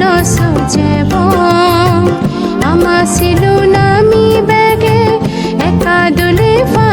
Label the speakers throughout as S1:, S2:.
S1: নসজেব আমা ছিল নামি ব্যাগে একা দোলে ফা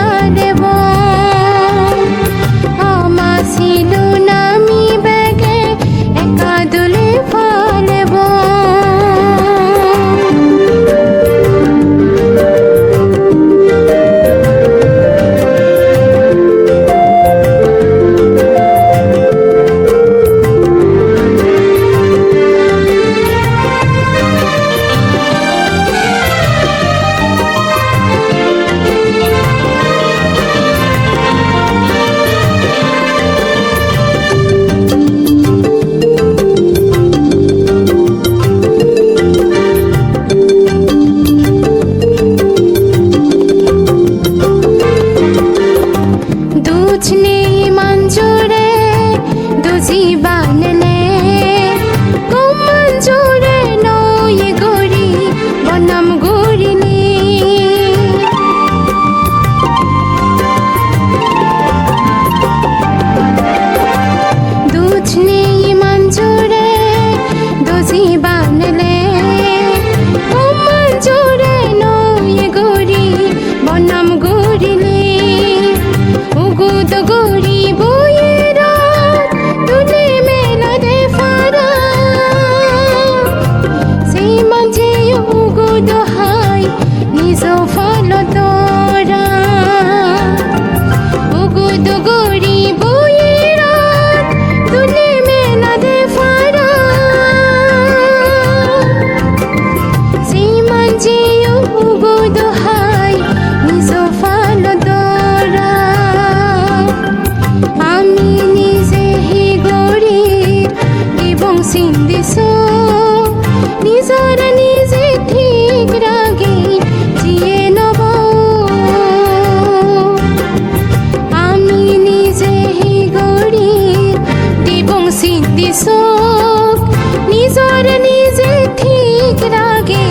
S1: নিজর নিজে ঠিক রাগে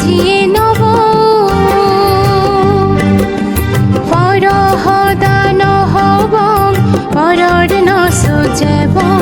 S1: জিয়ে নব। পর হদান হব পরর নসু যাব